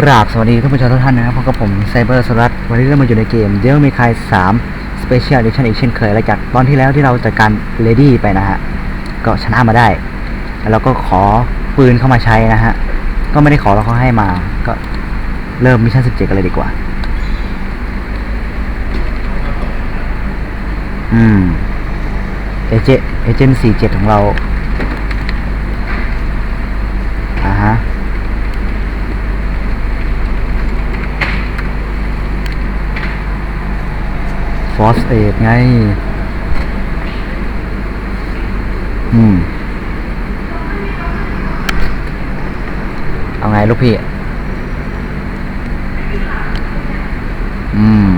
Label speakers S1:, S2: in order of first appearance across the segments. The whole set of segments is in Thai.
S1: กราบสวัสดีท่านผู้ชมทุกท่านนะครับพบกับผมไซเบอร์สรัตวันนี้เรามาอยู่ในเกมเดลมีคาย3 Special Edition อีกเช่นเคยหลังจากตอนที่แล้วที่เราจัดการ Lady ไปนะฮะ ก็ชนะมาได้ แล้วเราก็ขอปืนเข้ามาใช้นะฮะ ก็ไม่ได้ขอเราเขาให้มา ก็เริ่มมิชชั่น17กันเลยดีกว่า อืม เอเจเอเจนต์47ของเราอ่าฮะ ฟ อสเอดไง อืม เอาไงลูกพี่ อืม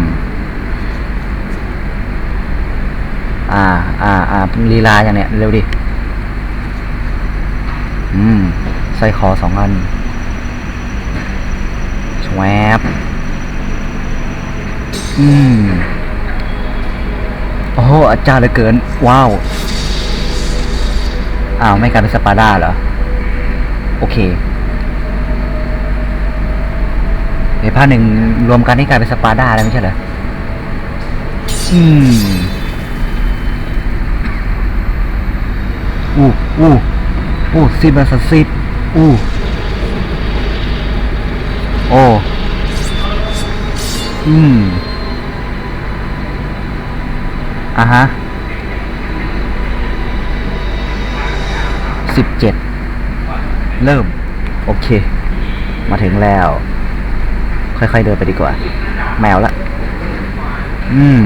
S1: อ่า อ่า อ่าลีลาอย่างเนี้ยเร็วดิ อืม ใส่คอสองอันชวบอืม โอ้โหอาจารย์เหลือเกิน ว้าว อ้าว ไม่กลายเป็นสปาร์ด้าเหรอ โอเคเดี๋ยวภาหนึ่งรวมกันนี่กลายเป็นสปาร์ด้าแล้วไม่ใช่เหรอ อืมอู้อู้อู้ซิบัสซิดอู้โอ้ อืม อะฮะสิบเจ็ดเริ่ม โอเค มาถึงแล้ว ค่อยๆเดินไปดีกว่า แมวละอืม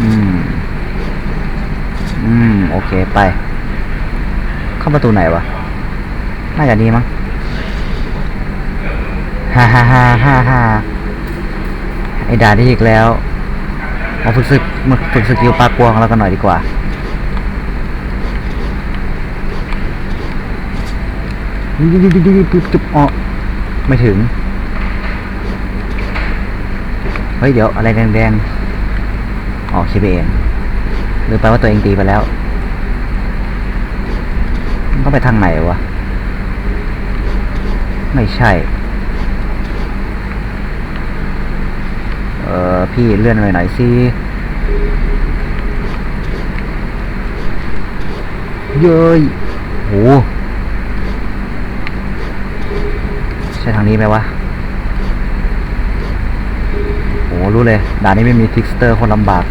S1: อืม อืม โอเค ไป เข้าประตูไหนวะ น่าจะดีมั้งฮ่าฮ่าฮ่าฮ่าฮ่า ไอ้ด่านี่อีกแล้วมาฝึกศึกมาฝึกสกิลปลากวงเรากันหน่อยดีกว่า จุ๊บอ๋อไม่ถึง เฮ้ย เดี๋ยวอะไรแดงๆอ๋อคิดไปเองหรือไปว่าตัวเองตีไปแล้วมันต้องไปทางไหนวะ ไม่ใช่ ออพี่เลื่อนหน่อยหนสิเย้ยโหใช่ทางนี้ไหมวะโหรู้เลย ด่านนี้ไม่มีทิกสเตอร์คนลำบาก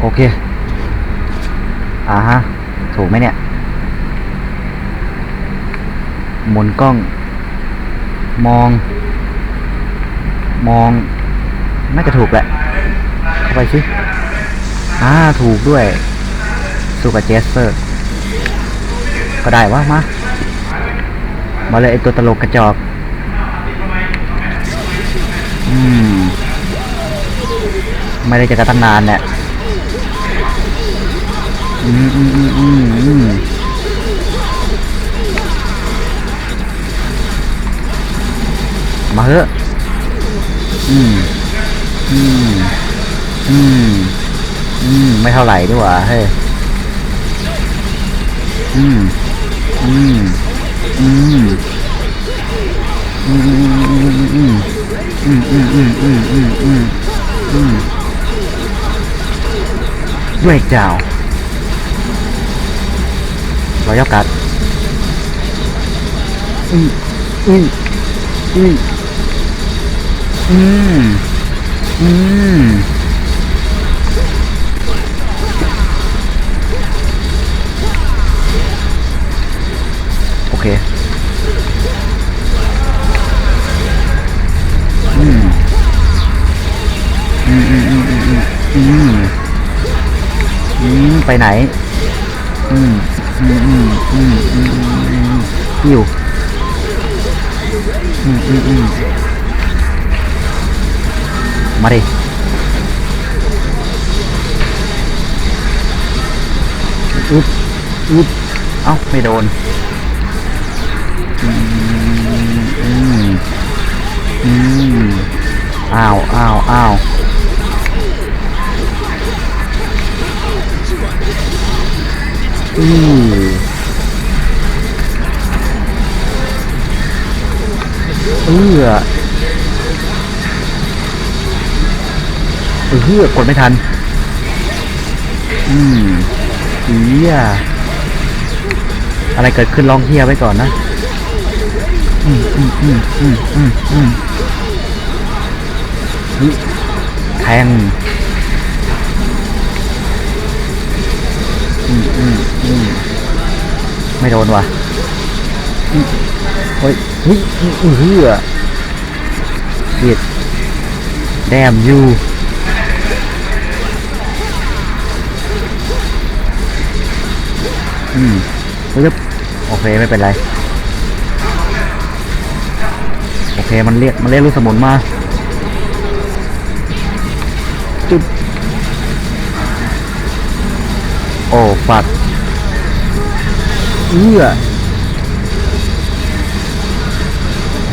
S1: โอเค อ่าฮะ ถูกไหมเนี่ย หมุนกล้อง มอง มอง น่าจะถูกแหละ เข้าไปสิ อ่า ถูกด้วยสู้กับเจสเปอร์ ก็ได้วะมา มาเลยไอตัวตลกกระจอก อืม ไม่ได้เจอกันตั้งนานเนี่ย อืมอืมอืมอืม มาเถอะอืม อืม อืม อืม ไม่เท่าไหร่ดีกว่าเฮ้ย อืม อืม อืม อืม อืม อืม อืม อืม อืม อืม อืม อืม อืม breakdown รอยกัดอืมอืมอืม อืม อืม โอเค อืม อืมอืมอืมอืมอืมอืมไปไหน อืม อืมอืมอืมอืมอืมอยู่ อืมอืมอืม มาดิอุ๊บอุ๊บเอ้า ไม่โดน อืม อืม อืม อ้าว อ้าว อ้าวออือเออ เออกดไม่ทัน อืมเอียอะไรเกิดขึ้นลองเฮียไว้ก่อนนะ อืมอืมอืมอืมอืมอืมแทงอืมอืมอืมไม่โดนว่ะอืมเฮ้ยเฮ้ยอือเฮือเสียดแอืมปึ๊บโอเคไม่เป็นไร โอเคมันเรียกมันเรียกลูกสมุนมาจุดโอ้ฟัดเอื้อ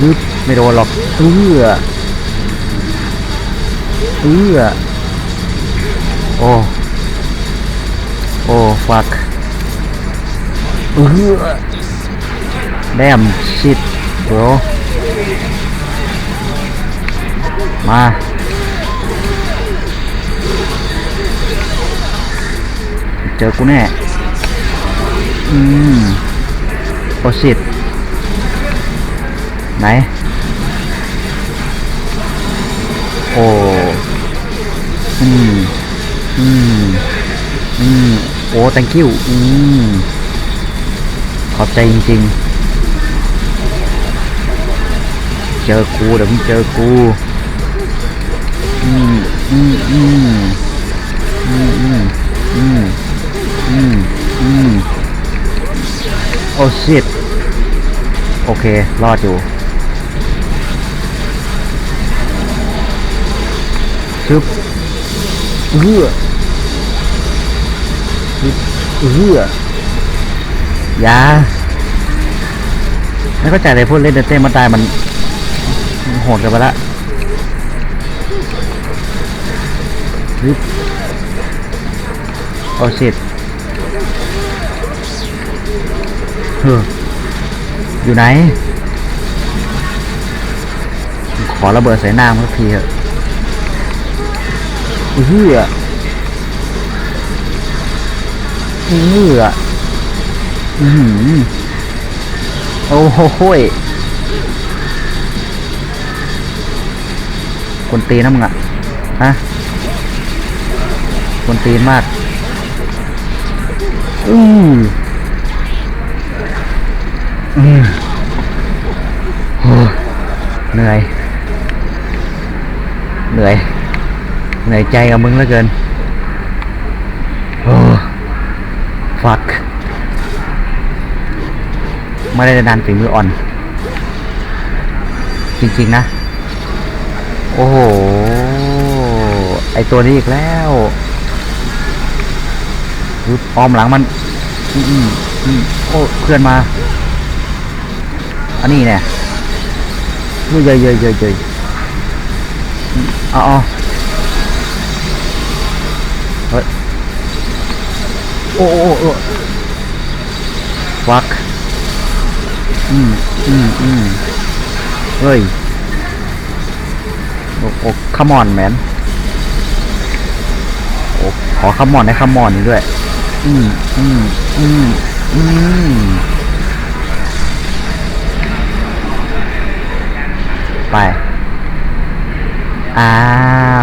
S1: ยึดไม่โดนหรอกเอื้อเอื้อโอ้ โอ้ ฟัก damn shit bro มา เจอกูแน่ อืมโอชิตไหน โอ้อืม อืม อืม โอ้ thank you อืม อบใจจริงๆ เจอกูเดี๋ยวมึงเจอกูอืมอืมอืมอืมอืมอืมอืมอืมโอ้ชิตโอเค รอดอยู่ชึบเอื้อชึบเอื้อ ยาไม่เข้าใจเลยพวกเล่นเดนเต้มาตายมันโหดกันไปละฮึบโอ้ชิตเฮ้ออยู่ไหน ขอระเบิดใส่หน้ามันสักทีเถอะเฮือเฮือ อือหือโอ้โหยคนตีนะมึงอะฮะคนตีนมากอืออืมโอ้เหนื่อย เหนื่อย เหนื่อยใจกับมึงเหลือเกินโอ้ฟัก ไม่ได้ดันฝีมืออ่อน จริงๆนะ โอ้โห ไอตัวนี้อีกแล้วอุ๊ยออมหลังมันอืมอืมโอ้เพื่อนมา อันนี้เนี่ยนี่เยยเยยเยยเยอืมเอ๋อเฮ้ยโอ้โอ้โอ้ฟัก อืมอืมอืมเฮ้ยโอ้โอ้คัมอนแมนโอ้ขอคัมอนให้คัมอนด้วย อืมอืมอืมอืมไป อ้า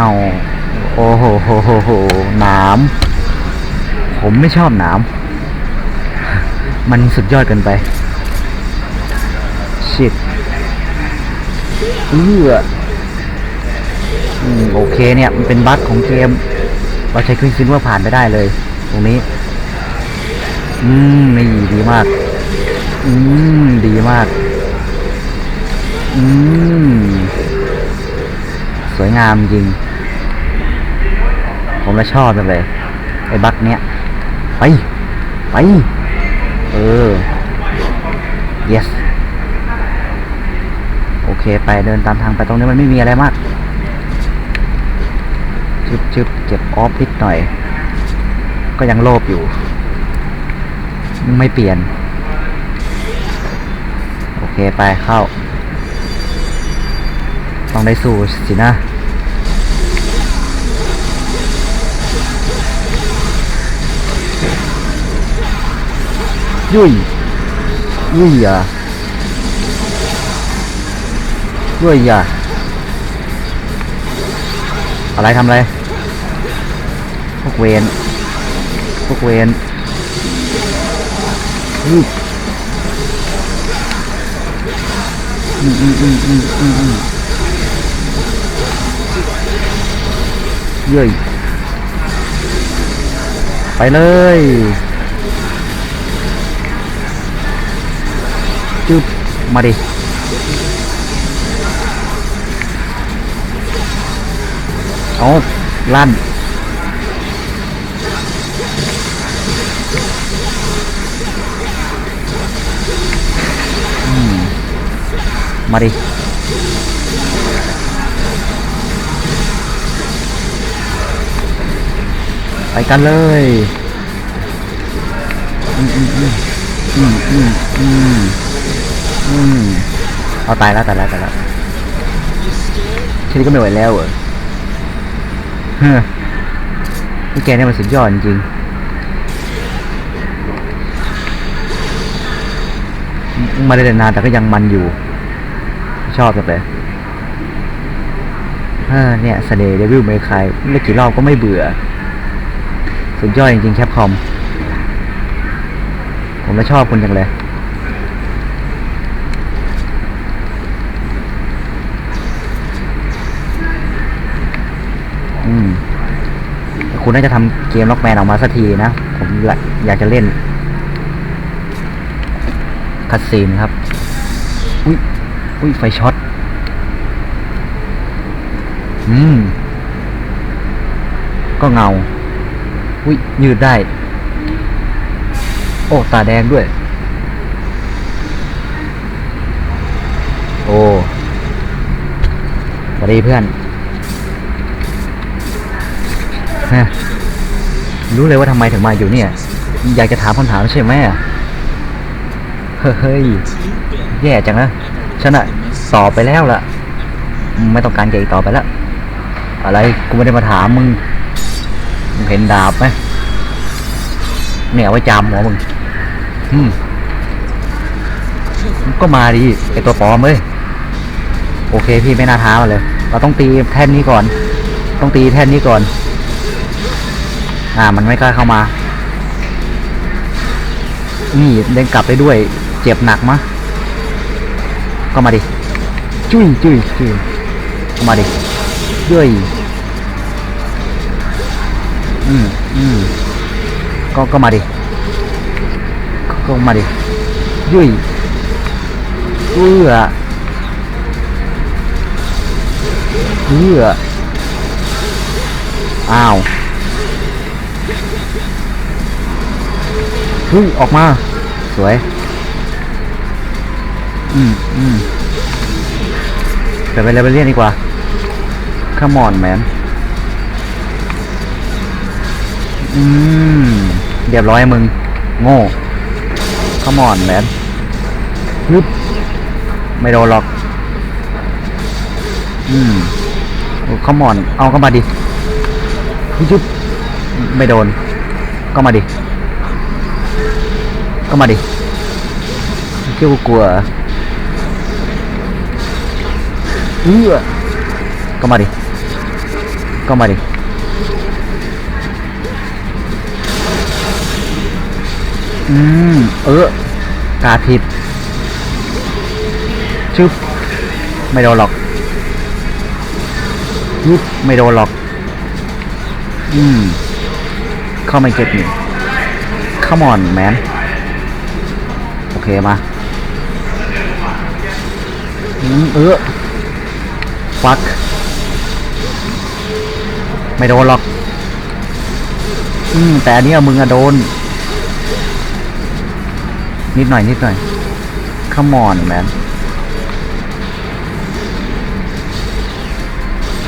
S1: ว โอ้โหโหโหโหหนามผมไม่ชอบหนาม มันสุดยอดเกินไป ชิดเอื้ออืมโอเคเนี่ย มันเป็นบั๊กของเกม เราใช้คลิกซินว่าผ่านไปได้เลย ตรงนี้ อืมนี่ดีมาก อืม ดีมาก อืม สวยงามจริง ผมละชอบจังเลย ไอ้บั๊กเนี้ย ไป ไป เออ yes โอเค ไปเดินตามทางไปตรงนี้มันไม่มีอะไรมากชึบชึบเก็บออฟนิดหน่อย ก็ยังโลภอยู่ ไม่เปลี่ยน โอเคไปเข้า ต้องได้สู้สินะยุ่ยยุ่ยอะ ยุ่ยอะอะไรทำอะไร พวกเวนพวกเวนอืมอืมอืมอืมอืมอืมเย้ยไปเลยจึ๊บมาดิ เอาลั่นอืมมาดิไปกันเลยอืมอืมอืมอืมอืมอืมอืมเอาตายแล้วตายแล้วตายแล้วทีนี้ก็ไม่ไหวแล้วเหรออ พวกแกเนี่ยมันสุดยอดจริงมาได้นานแต่ก็ยังมันอยู่ ชอบจังเลยเนี่ยเสน่ห์เดวิลเมคายเล่กี่รอบก็ไม่เบื่อ สุดยอดจริงๆแคปคอม ผมไม่ชอบคุณจังเลย คุณน่าจะทำเกมล็อกแมนออกมาสักทีนะ ผมอยากจะเล่นคัดซีนครับ อุ้ยอุ้ยไฟช็อต อืม ก็เงา อุ้ยยืดได้ โอ้ ตาแดงด้วย โอ้สวัสดีเพื่อน รู้เลยว่าทำไมถึงมาอยู่เนี่ย อยากจะถามคำถามใช่ไหมอะเฮ้ย แย่จังนะฉันอะตอบไปแล้วล่ะ ไม่ต้องการแกอีกต่อไปแล้ว อะไรกูไม่ได้มาถามมึงมึงเห็นดาบไหมเนี่ยเอาไว้จามหัวมึงอืมมึงก็มาดิไอตัวปลอมเว้ยโอเคพี่ไม่น่าท้ามาเลย เราต้องตีแท่นนี้ก่อน ต้องตีแท่นนี้ก่อน อ่า มันไม่กล้าเข้ามา นี่เดินกลับไปด้วย เจ็บหนักมะก็มาดิ จุ้ยจุ้ยจุ้ยก็มาดิจุ้ยอืมอืมก็ก็มาดิ ก็ก็มาดิยุ้ยเอื้อเอื้ออ้าว เฮ้ยออกมา สวย อืมอืมเดี๋ยวไปเลเวลเลียนดีกว่า Come on man อืมเรียบร้อยมึง โง่ Come on man ฮึบไม่โดนหรอก อืมโอ้ Come on เอาเข้ามาดิฮึบ ไม่โดน ก็มาดิ ก็มาดิเกี่ยวกลัวเออก็มาดิ ก็มาดิ อืม เออกาผิดชึบไม่โดนหรอกยึบไม่โดนหรอก อืม เข้าไม่เก็ตนี่ Come on man โอเคมาเออฟักไม่โดนหรอก อืม แต่อันนี้มึงอะโดน นิดหน่อย นิดหน่อย Come on man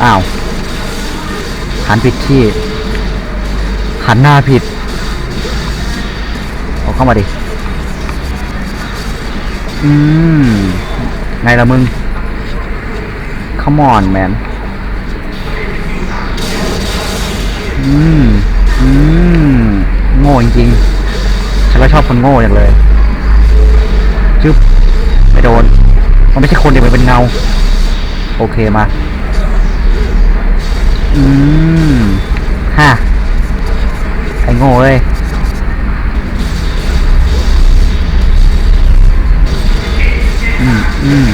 S1: อ้าวหันผิดที่ หันหน้าผิดโอเคเข้ามาดิ อืม ไงละมึง come on man อืม อืม โง่จริงๆฉันก็ชอบคนโง่อย่างเลย จึ๊บ ไม่โดน มันไม่ใช่คนเดียวมันเป็นเงา โอเคมา อืมฮะไอ้ โง่เอ้ยอืมอืม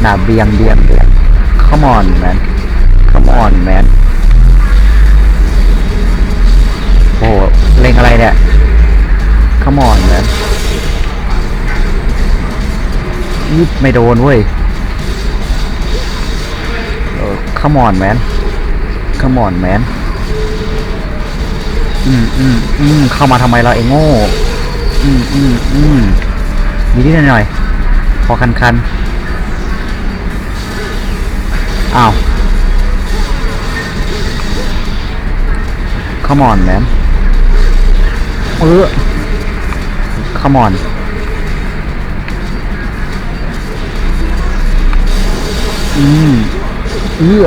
S1: หนาเบียงเบียงเบียง come on man come on man โอ้โหเล็งอะไรเนี่ย come on man ยิบไม่โดนเว้ยเออ come on man come on man อืมอืมอืมเข้ามาทำไมเราไอ้โง่ อืมอืมอืมนิดหน่อยพอคันคันอ้าว come on man เออ come on อืมเอื้อ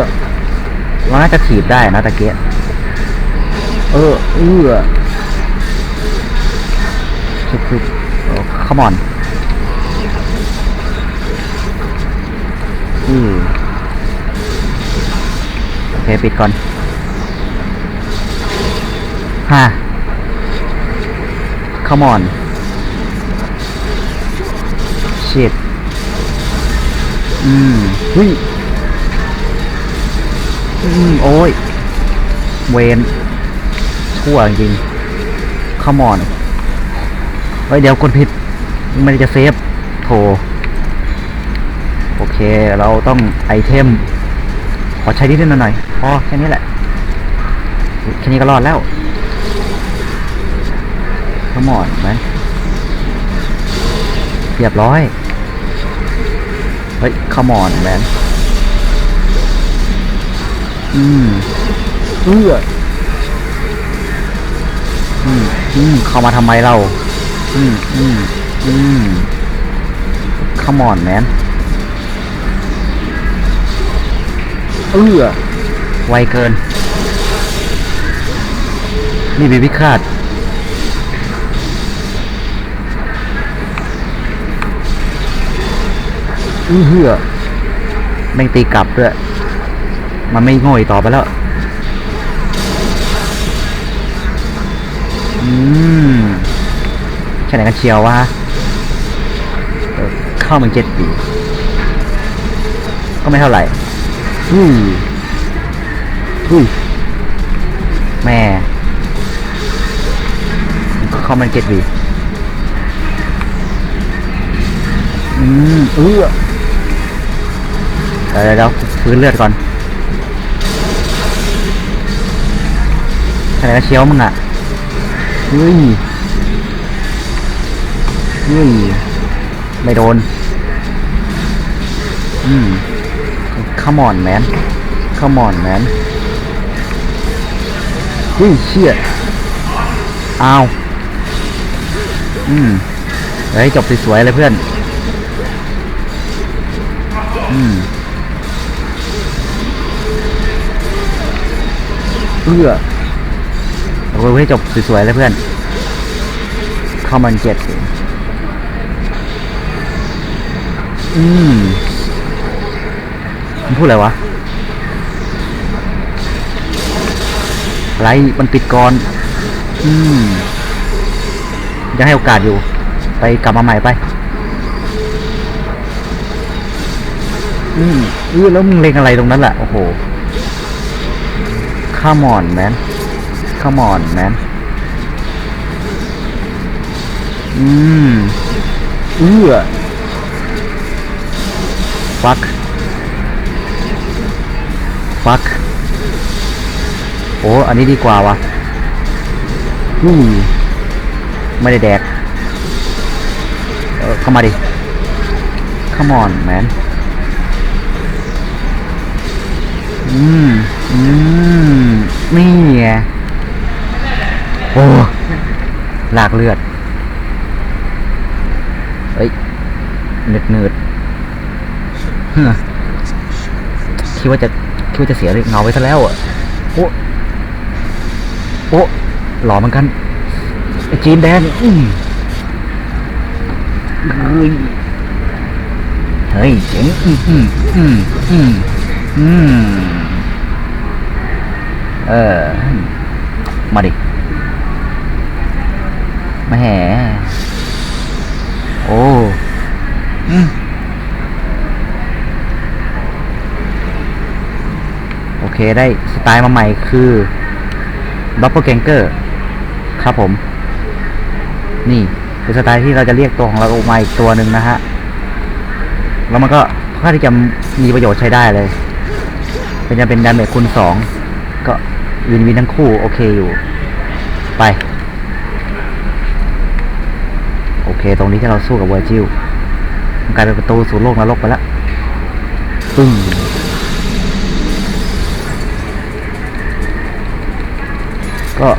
S1: เราน่าจะถีบได้นะตะเกียบ เออเอื้อคือคือเออ come on อือโอเคปิดก่อนฮ่า come on shit อืมเฮ้ยอืมโอ้ยเวน ชั่วจริงขมอนเฮ้ยเดี๋ยวกดผิดไม่ได้จะเซฟโถโอเค เราต้องไอเทม ขอใช้นิดหน่อยพอแค่นี้แหละ แค่นี้ก็รอดแล้วขมอนไหมเรียบร้อย เฮ้ย come on man อืมเอื้อ อืมอืมเข้ามาทำไมเรา อืมอืมอืม come on man เอื้อไวเกิน นี่บีพิฆาตอือเหือแม่งตีกลับด้วย มันไม่ง่อีกต่อไปแล้ว อืมแค่ไหนกันเชียววะเออเข้ามันเจ็ดปีก็ไม่เท่าไหร่อุ้ยอุ้ยแม่ก็เข้ามันเจ็ดปีอืมเออเดี๋ยวเดี๋ยวเดี๋ยวฟื้นเลือดก่อนอะไรก็เชียวมึงอะ เฮ้ยเฮ้ยไม่โดน อืม come on man come on man เฮ้ยเชี่ยอ้าวอืมเฮ้ยจบสวยๆเลยเพื่อน อืมเอื้อ เอาไว้ให้จบสวยๆเลยเพื่อนเข้ามันเจ็ดอืมมันพูดอะไรวะไรมันปิดก่อน อืมยังให้โอกาสอยู่ ไปกลับมาใหม่ไป อืมเออแล้วมึงเล็งอะไรตรงนั้นล่ะ โอ้โห come on man come on man อืมเอื้อ fuck fuck โอ้อันนี้ดีกว่าวะอืมไม่ได้แดก เออเข้ามาดิ come on man อืม อืม นี่ไง อ้ลากเลือด เฮ้ยเนืดเนืดเฮ้อคิดว่าจะคิดว่าจะเสียเงาไปซะแล้วอะโอ้โอ้หล่อเหมือนกันไอ้จีนแดงอืมเฮ้ยเฮ้ยเจ๋งอืมอืมอืมอืมอืมเออมาดิ มาแห่โอ้โอเคได้สไตล์มาใหม่คือด็อปเปอร์แกงเกอร์ครับผม นี่เป็นสไตล์ที่เราจะเรียกตัวของเราออกมาอีกตัวหนึ่งนะฮะ แล้วมันก็ค่อนข้าที่จะมีประโยชน์ใช้ได้เลย เป็นจะเป็นดาเมจคูณสองก็วินวินทั้งคู่โอเคอยู่ ไป โอเค ตรงนี้ที่เราสู้กับเวอร์จิลมันกลายเป็นประตูสู่โลกนรกไปแล้วปึ้งก็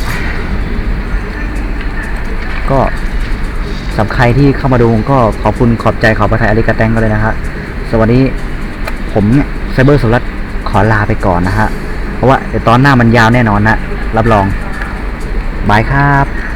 S1: ก็สำหรับใครที่เข้ามาดูก็ขอบคุณขอบใจขอบพระทัยอาริกาแตงก็เลยนะฮะสวัสดีผมเนี่ยไซเบอร์สุรัตน์ขอลาไปก่อนนะฮะ เพราะว่าเดี๋ยวตอนหน้ามันยาวแน่นอนนะ รับรอง บายครับ